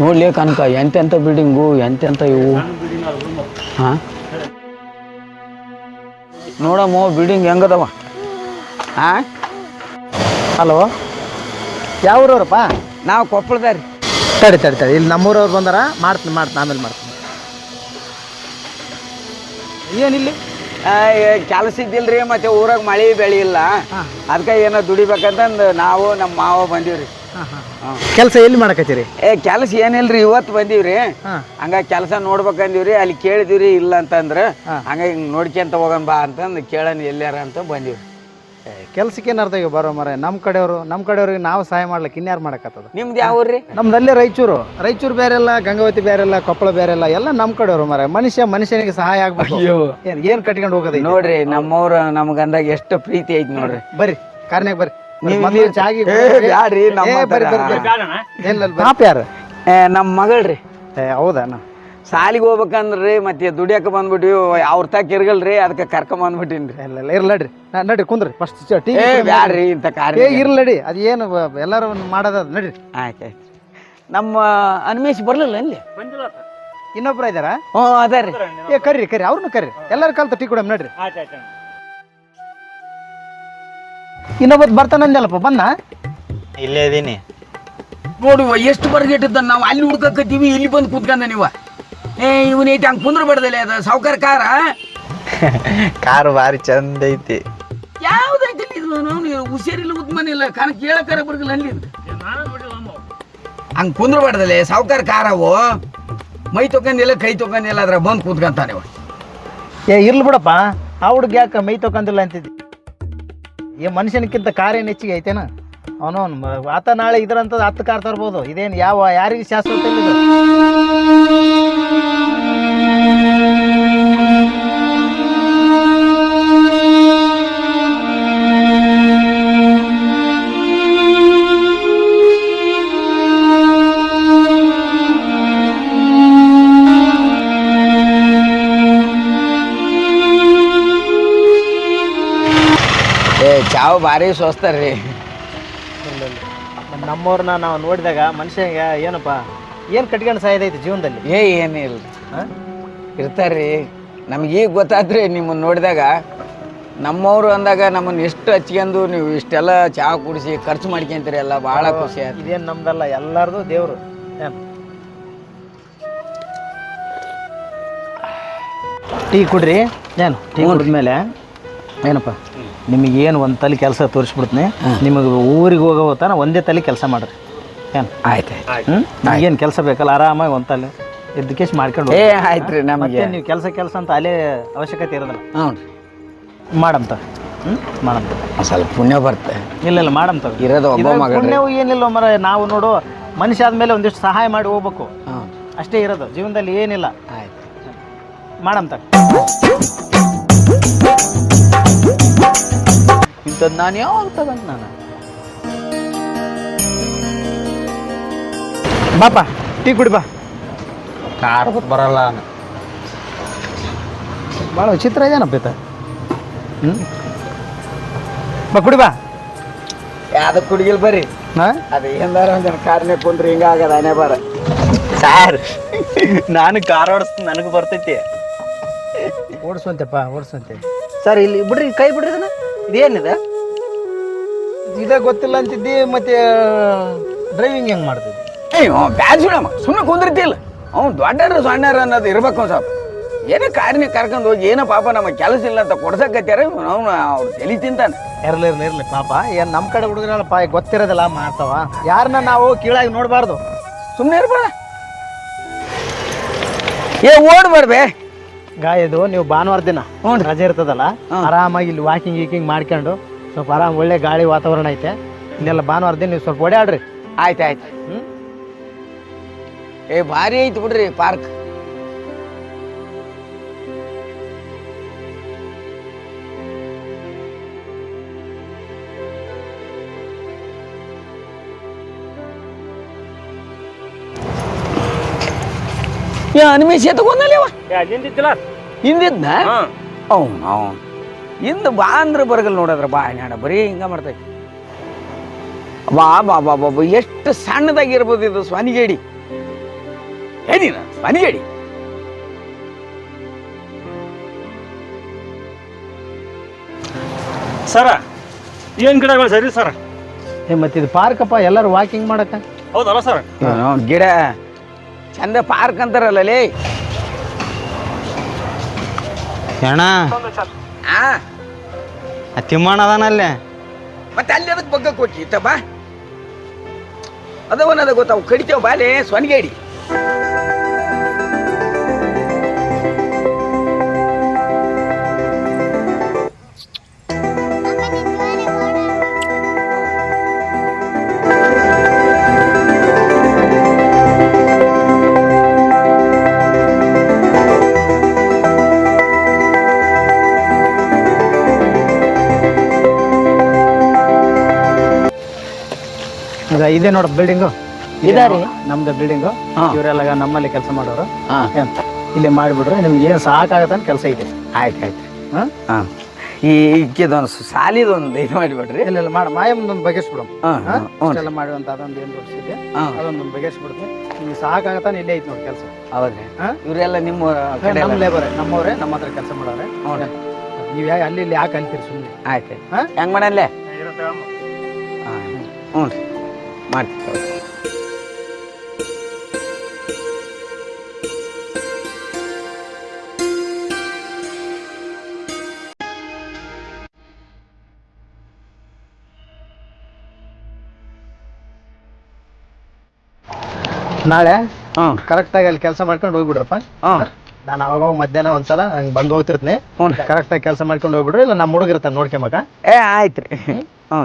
ನೋಡ್ಲಿ ಕನಕ ಎಂತೆಂಥ ಬಿಲ್ಡಿಂಗು ಎಂತೆಂಥ ಇವು? ಹಾಂ? ನೋಡಮ್ಮ ಬಿಲ್ಡಿಂಗ್ ಹೆಂಗದವ? ಹಾಂ? ಹಲೋ? ಯಾವ್ರವ್ರಪ್ಪ? ನಾವು ಕೊಪ್ಪಳದಾರಿ ತಡಿ ತಡಿ ತಡಿ. ಇಲ್ಲಿ ನಮ್ಮೂರವ್ರು ಬಂದಾರ ಮಾಡ್ತೀನಿ ಮಾಡ್ತೀನಿ ಆಮೇಲೆ ಮಾಡ್ತೀನಿ. ಏನಿಲ್ಲ? ಕೆಲಸ ಇದ್ದಿಲ್ರಿ ಮತ್ತೆ ಊರಾಗ ಮಳೆ ಬೆಳೆ ಇಲ್ಲ. ಅದಕ್ಕೆ ಏನೋ ದುಡಿಬೇಕಂತಂದು ನಾವು ನಮ್ಮ ಮಾವ ಬಂದೀವಿ ಹಾಂ ಕೆಲಸ ಎಲ್ಲಿ ಮಾಡಕತ್ತೀರಿ? ಏ ಕೆಲಸ ಏನಿಲ್ರಿ ಇವತ್ತು ಬಂದೀವ್ರಿ. ಹಂಗ ಕೆಲಸ ನೋಡ್ಬೇಕಂದಿವ್ರಿ ಅಲ್ಲಿ ಕೇಳಿದಿವ್ರಿ ಇಲ್ಲ ಅಂತಂದ್ರೆ. ಹಂಗ ಹಿಂಗ್ ನೋಡ್ಕೊಂತ ಹೋಗೋಣ ಬಾ ಅಂತಂದು ಕೇಳೋಣ ಎಲ್ಲಾರ ಅಂತ ಬಂದಿವ್ರಿ. ಕೆಲ್ಸಕ್ಕೆ ಏನರ್ಥ ಅರ್ಥ ಈಗ ಬರೋ ಮರ ನಮ್ಮ ಕಡೆಯವರು ನಮ್ಮ ಕಡೆಯವ್ರಿಗೆ ನಾವು ಸಹಾಯ ಮಾಡ್ಲಿಕ್ಕೆ ಇನ್ಯಾರು ಮಾಡಕತ್ತದ? ನಿಮ್ದು ಯಾವ ಊರ್ರಿ ನಮ್ದು ಅಲ್ಲೇ ರಾಯಚೂರು. ರಾಯಚೂರು ಬೇರೆ ಇಲ್ಲ ಗಂಗಾವತಿ ಬೇರೆ ಎಲ್ಲ ಕೊಪ್ಪಳ ಬೇರೆ ಇಲ್ಲ ಎಲ್ಲ ನಮ್ಮ ಕಡೆಯವರು ಮರ ಮನುಷ್ಯ ಮನುಷ್ಯನಿಗೆ ಸಹಾಯ ಆಗ್ಬೇಕು. ಏನು ಏನ್ ಕಟ್ಕೊಂಡು ಹೋಗೋದು ನೋಡ್ರಿ ನಮ್ಮವ್ರ ನಮ್ಗಂದಾಗ ಎಷ್ಟು ಪ್ರೀತಿ ಐತಿ ನೋಡ್ರಿ. ಬರ್ರಿ ಕಾರ್ನ್ಯಾಗ ಬರ್ರಿ. ಬ್ಯಾಡ್ರಿ. ಇಲ್ಲ, ಇಲ್ಲ, ಪಾಪ ಯಾರು? ನಮ್ಮ ಮಗಳ್ರಿ. ಹೌದಣ್ಣ ಹೌದಾ ಸಾಲಿಗೆ ಹೋಗ್ಬೇಕಂದ್ರಿ ಮತ್ತೆ ದುಡಿಯಕ್ಕೆ ಬಂದ್ಬಿಟ್ವಿ ಅವ್ರ ತಾಕ ಇರ್ಗಲ್ರಿ ಅದಕ್ಕೆ ಕರ್ಕೊಂಡ್ ಬಂದ್ಬಿಟ್ಟಿನ್ರಿ. ಇಲ್ಲ ಇಲ್ಲ ಇರ್ಲಡ್ರಿ. ನಡ್ರಿ ಕುಂದ್ರಿ ಫಸ್ಟ್ ಟೀ ಬ್ಯಾಡ್ರಿ ಇಂಥ ಕಾರ್ಯ ಇರ್ಲಡಿ ಅದು ಏನು ಎಲ್ಲರೂ ಮಾಡೋದ ನಡ್ರಿ. ಆಯ್ತು ಆಯ್ತು. ನಮ್ಮ ಅನ್ಮೇಶ್ ಬರ್ಲಿಲ್ಲ ಅಲ್ಲಿ ಇನ್ನೊಬ್ರ ಇದಾರ? ಹ್ಞೂ ಅದಾರಿ ಏ ಕರ್ರಿ ಕರ್ರಿ ಅವ್ರನ್ನೂ ಕರ್ರಿ. ಎಲ್ಲಾರು ಕಲ್ತ ಟೀ ಕೊಡಮ್ ನಡ್ರಿ. ಇನ್ನೊಬ್ಬತ್ ಬರ್ತಾನಂದಲ್ಲಪ್ಪ ಬಂದ ಇಲ್ಲೇ ಇದೀನಿ. ನೋಡುವ ಎಷ್ಟು ಬರ್ಗೆಟ್ಟಿದ್ದ ನಾವು ಅಲ್ಲಿ ಹುಡ್ಕಕತ್ತೀವಿ ಇಲ್ಲಿ ಬಂದು ಕುತ್ಕೊಂಡ ನೀವ ಏ ಇವನೈತಿ ಹಂಗೆ ಕುಂದ್ರ ಬಡ್ದಲೆ ಅದ ಸಾವುಕಾರ ಕಾರ ಕಾರು ಭಾರಿ ಚಂದ ಐತಿ. ಯಾವ್ದೈತಿ ಇದು? ಹುಷಾರಿಲ್ಲ ಉದ್ಮನಿಲ್ಲ ಕಾಣ ಕೇಳಕ್ಕಾರ ಬರ್ಗಲ್ಲ ಅಲ್ಲಿ. ಹಂಗೆ ಕುಂದ್ರ ಸಾವ್ಕಾರ ಸಾವುಕಾರ ಕಾರವು ಮೈ ತೊಗೊಂಡಿಲ್ಲ ಕೈ ತೊಗೊಂಡಿಲ್ಲ ಅದ್ರ ಬಂದು ಕೂತ್ಕೊಂತಾನೆ ಇವ. ಏ ಇರ್ಲಿ ಬಿಡಪ್ಪ ಆ ಹುಡುಗ ಯಾಕೆ ಮೈ ತೊಗೊಂಡಿಲ್ಲ ಅಂತಿದ್ದಿ? ಏ ಮನುಷ್ಯನಕ್ಕಿಂತ ಕಾರ್ಯ ಹೆಚ್ಚಿಗೆ ಐತೇನ? ಅವನು ಆತ ನಾಳೆ ಇದ್ರಂಥದ್ದು ಹತ್ತು ಕಾರ್ ತರ್ಬೋದು. ಇದೇನು ಯಾವ ಯಾರಿಗೆ ಶಾಶ್ವತ ಚಾವ್ ಭಾರಿ ಸ್ವಸ್ತಾರ್ರಿ ನಮ್ಮವ್ರನ್ನ ನಾವು ನೋಡಿದಾಗ ಮನುಷ್ಯನಿಗೆ ಏನಪ್ಪ ಏನು ಕಟ್ಕೊಂಡು ಸಾಯ್ದೈತಿ ಜೀವನದಲ್ಲಿ? ಏ ಏನಿಲ್ಲ? ಇರ್ತಾರ್ರಿ. ನಮ್ಗೆ ಈಗ ಗೊತ್ತಾದ್ರಿ ನಿಮ್ಮನ್ನು ನೋಡಿದಾಗ ನಮ್ಮವರು ಅಂದಾಗ ನಮ್ಮನ್ನು ಎಷ್ಟು ಹಚ್ಕೊಂಡು ನೀವು ಇಷ್ಟೆಲ್ಲ ಚಹಾ ಕುಡಿಸಿ ಖರ್ಚು ಮಾಡ್ಕೊಂತೀರಿ ಎಲ್ಲ ಭಾಳ ಖುಷಿ ಆಯ್ತು. ಇದೇನು ನಮ್ದಲ್ಲ ಎಲ್ಲರದು ದೇವರು. ಟೀ ಕುಡ್ರಿ. ಏನು? ಟೀ ಕುಡಿದ್ಮೇಲೆ ಏನಪ್ಪ? ನಿಮಗೆ ಏನು ಒಂದು ತಲೆ ಕೆಲಸ ತೋರಿಸ್ಬಿಡ್ತೀನಿ. ನಿಮಗೆ ಊರಿಗೆ ಹೋಗೋ ತನ ಒಂದೇ ತಲೆ ಕೆಲಸ ಮಾಡ್ರಿ. ಏನು? ಆಯ್ತು ಹ್ಞೂ ಏನು ಕೆಲಸ ಬೇಕಲ್ಲ? ಆರಾಮಾಗಿ ಒಂದು ತಲೆ ಎದ್ದಕೇಶ್ ಮಾಡ್ಕೊಂಡು ಏ ರೀ ನಮಗೆ. ಮತ್ತೆ ನೀವು ಕೆಲಸ ಕೆಲಸ ಅಂತ ಅಲ್ಲೇ ಅವಶ್ಯಕತೆ ಇರೋದಿಲ್ಲ. ಹ್ಞೂ ಮಾಡಂತ. ಹ್ಞೂ ಮಾಡಂತ. ಸ್ವಲ್ಪ ಪುಣ್ಯ ಬರ್ತೆ. ಇಲ್ಲ ಇಲ್ಲ ಮಾಡಂತ ಇರೋದು ಒಬ್ಬ ಪುಣ್ಯವು ಏನಿಲ್ಲ ಮರ ನಾವು ನೋಡು ಮನುಷ್ಯ ಆದಮೇಲೆ ಒಂದಿಷ್ಟು ಸಹಾಯ ಮಾಡಿ ಹೋಗ್ಬೇಕು. ಹ್ಞೂ ಅಷ್ಟೇ ಇರೋದು. ಜೀವನದಲ್ಲಿ ಏನಿಲ್ಲ. ಆಯ್ತು. ಮಾಡಂತ. ಇಂಥದ್ದು ನಾನು ಯಾವಾಗ ತಗಂತ ನಾನು? ಬಾಪ ಟೀ ಕುಡಿ ಬಾ. ಕಾರ್ ಬರಲ್ಲ ಭಾಳ ವಿಚಿತ್ರ ಇದೇನಪ್ಪ ಈತ ಹ್ಞೂ ಬಾ ಕುಡಿ ಬಾ. ಯಾವ್ದು ಕುಡಿಗಿಲ್ ಬರ್ರಿ? ಹಾಂ? ಅದು ಏನಾರ ಒಂದು ಕಾರ್ನೇ ಕುಂತ್ರಿ ಹಿಂಗಾಗದ ಅನೇ ಬಾರ. ಸಾರ್ ನಾನು ಕಾರ್ ಓಡಿಸ್ ನನಗೆ ಬರ್ತೈತಿ. ಓಡಿಸುವಂತೆಪ್ಪ ಓಡಿಸುವಂತೆ. ಸರ್ ಇಲ್ಲಿ ಬಿಡ್ರಿ ಕೈ ಬಿಡ್ರಿ ಇದನ್ನ. ಇದೇನಿದೆ? ಇದೇ ಗೊತ್ತಿಲ್ಲ ಅಂತಿದ್ದಿ ಮತ್ತೆ ಡ್ರೈವಿಂಗ್ ಹೆಂಗ್ ಮಾಡ್ತಿದ್ದಿ? ಅಯ್ಯೋ ಬ್ಯಾಡ್ ಸುಡಮ್ಮ ಸುಮ್ಮನೆ ಕುಂದಿರ್ತಿಲ್ಲ. ಅವ್ನು ದೊಡ್ಡರ ಸಣ್ಣರು ಅನ್ನೋದು ಇರ್ಬೇಕು ಒಂದು ಸ್ವಲ್ಪ. ಏನೋ ಕಾರಿನ ಕರ್ಕೊಂಡು ಹೋಗಿ ಏನೋ ಪಾಪ ನಮ್ಮ ಕೆಲಸ ಇಲ್ಲ ಅಂತ ಕೊಡ್ಸಕತ್ಯಾರ ಅವನು ಅವ್ರು ತಲಿ ತಿಂತಾನೆ. ಇರ್ಲಿ ಇರ್ಲಿ ಇರ್ಲಿ ಪಾಪ. ಏನು ನಮ್ಮ ಕಡೆ ಹುಡುಗರಲ್ಲಪ್ಪ ಗೊತ್ತಿರೋದಿಲ್ಲ ಮಾಡ್ತಾವ. ಯಾರನ್ನ ನಾವು ಕೀಳಾಗಿ ನೋಡಬಾರ್ದು. ಸುಮ್ಮನೆ ಇರ್ಬೇಡ. ಏ ಓಡ್ಬಾರ್ಬೆ ಗಾಯದು ನೀವು ಭಾನುವಾರ ದಿನ ರಜೆ ಇರ್ತದಲ್ಲ ಆರಾಮಾಗಿ ಇಲ್ಲಿ ವಾಕಿಂಗ್ ಗೀಕಿಂಗ್ ಮಾಡ್ಕೊಂಡು ಸ್ವಲ್ಪ ಆರಾಮ್ ಒಳ್ಳೆ ಗಾಳಿ ವಾತಾವರಣ ಐತೆ. ಇನ್ನೆಲ್ಲ ಭಾನುವಾರ ದಿನ ನೀವು ಸ್ವಲ್ಪ ಓಡಾಡ್ರಿ. ಆಯ್ತು ಆಯ್ತು. ಏ ಭಾರಿ ಐತಿ ಬಿಡ್ರಿ ಪಾರ್ಕ್ ಏ ಅನಿಮೇಶ್ ಎತ್ಕೊಂಡಲ್ಲಿ ಅವ ಅಲ್ಲಿಂದಿದ್ದಿಲ್ಲ ಹಿಂದಿದ್ದ ಅವ್ನು ಅವ್ನು. ಹಿಂದೆ ಬಾ ಅಂದ್ರೆ ಬರಗಲ್ ನೋಡದ್ರ ಬಾ ನಾಡ ಬರೀ ಹಿಂಗ ಮಾಡ್ತೈತಿ ಬಾ ಬಾ ಬಾ ಬಾ ಎಷ್ಟು ಸಣ್ಣದಾಗಿರ್ಬೋದು ಇದು ಸ್ವಾನಿಗೇಡಿ. ಏನಿನ ಸ್ವಾನಿಗೇಡಿ. ಸರ ಏನ್ ಗಿಡಗಳು ಸರಿ ಸರ್? ಏ ಮತ್ತೆ ಇದು ಪಾರ್ಕಪ್ಪ ಎಲ್ಲರೂ ವಾಕಿಂಗ್ ಮಾಡಕ್ಕ? ಹೌದಲ್ಲ ಸರ್? ಗಿಡ. ಚಂದ ಪಾರ್ಕ್ ಅಂತಾರಲ್ಲ ಲೇ. ಅಣ್ಣ ಆ. ಆ ತಿಮ್ಮಣ್ಣ ಅದಾನಲ್ಲೇ ಮತ್ತೆ ಅಲ್ಲಿ ಅದಕ್ಕೆ ಬಗ್ಗೆ ಕೊಟ್ಟಿ ಅದವನ್ನ ಅದ ಗೊತ್ತಾವು ಕಡಿತೇವ ಬಾಲೆ ಸ್ವಾನಿಗೇಡಿ ಈಗ ಇದೆ ನೋಡ ಬಿಲ್ಡಿಂಗು ಇದಾರಿ? ನಮ್ದು ಬಿಲ್ಡಿಂಗು ಇವರೆಲ್ಲ ನಮ್ಮಲ್ಲಿ ಕೆಲಸ ಮಾಡೋರು. ಇಲ್ಲಿ ಮಾಡಿಬಿಡ್ರೆ ನಿಮ್ಗೆ ಏನು ಸಾಕಾಗತ್ತ ಕೆಲಸ ಇದೆ. ಆಯ್ತು ಆಯ್ತು. ಹಾಂ? ಹಾ. ಈ ಇಕ್ಕಿದೊಂದು ಸಾಲಿದೊಂದು ಇದು ಮಾಡಿಬಿಡ್ರಿ ಇಲ್ಲ ಇಲ್ಲ ಮಾಡ. ಮಾಯಮ್ಮದೊಂದು ಬಗೆಸ್ಬಿಡು. ಎಲ್ಲ ಹಾ? ಹ್ಞೂ ಇಷ್ಟೆಲ್ಲ ಮಾಡುವಂತ ಅದೊಂದು ಏನು ಇದೆ. ಹಾ. ಅದೊಂದು ಬಗೆಸ್ಬಿಡ್ತೀನಿ. ನಿಮ್ಗೆ ಸಾಕಾಗತ್ತಾನ ಇಲ್ಲೇ ಐತೆ ನೋಡಿ ಕೆಲಸ. ಹೌದ್ರಿ. ಹಾ? ಇವರೆಲ್ಲ ನಿಮ್ಮ ಕಡೆ ನಮ್ಮ ಲೇಬರ್ ನಮ್ಮವರೇ ನಮ್ಮ ಹತ್ರ ಕೆಲಸ ಮಾಡೋರೆ. ಹ್ಞೂ ನೀವು ಅಲ್ಲಿ ಇಲ್ಲಿ ಯಾಕೆ ಅಂತೀರಿ ಸುಮ್ಮನೆ ಆಯ್ತು ಹಾ? ಹೆಂಗ್ ಮಾಡಲ್ಲೇ ಹಾಂ ಹ್ಞೂ ರೀ. ಮಾಡ್ತೀವಿ. ನಾಳೆ? ಹ್ಞೂ ಕರೆಕ್ಟಾಗಿ ಅಲ್ಲಿ ಕೆಲಸ ಮಾಡ್ಕೊಂಡು ಹೋಗ್ಬಿಡ್ರಪ್ಪ. ಹ್ಞೂ ನಾನು ಅವಾಗ ಮಧ್ಯಾಹ್ನ ಒಂದ್ಸಲ ಹಂಗೆ ಬಂದು ಹೋಗ್ತಿರ್ತೀನಿ. ಕರೆಕ್ಟ್ ಕರೆಕ್ಟಾಗಿ ಕೆಲಸ ಮಾಡ್ಕೊಂಡು ಹೋಗ್ಬಿಡ್ರಿ ಇಲ್ಲ ನಮ್ಮ ಹುಡುಗಿರ್ತಾನೆ ನೋಡ್ಕೊಂಬಾಕ ಏ ಆಯ್ತು ರೀ ಹ್ಞೂ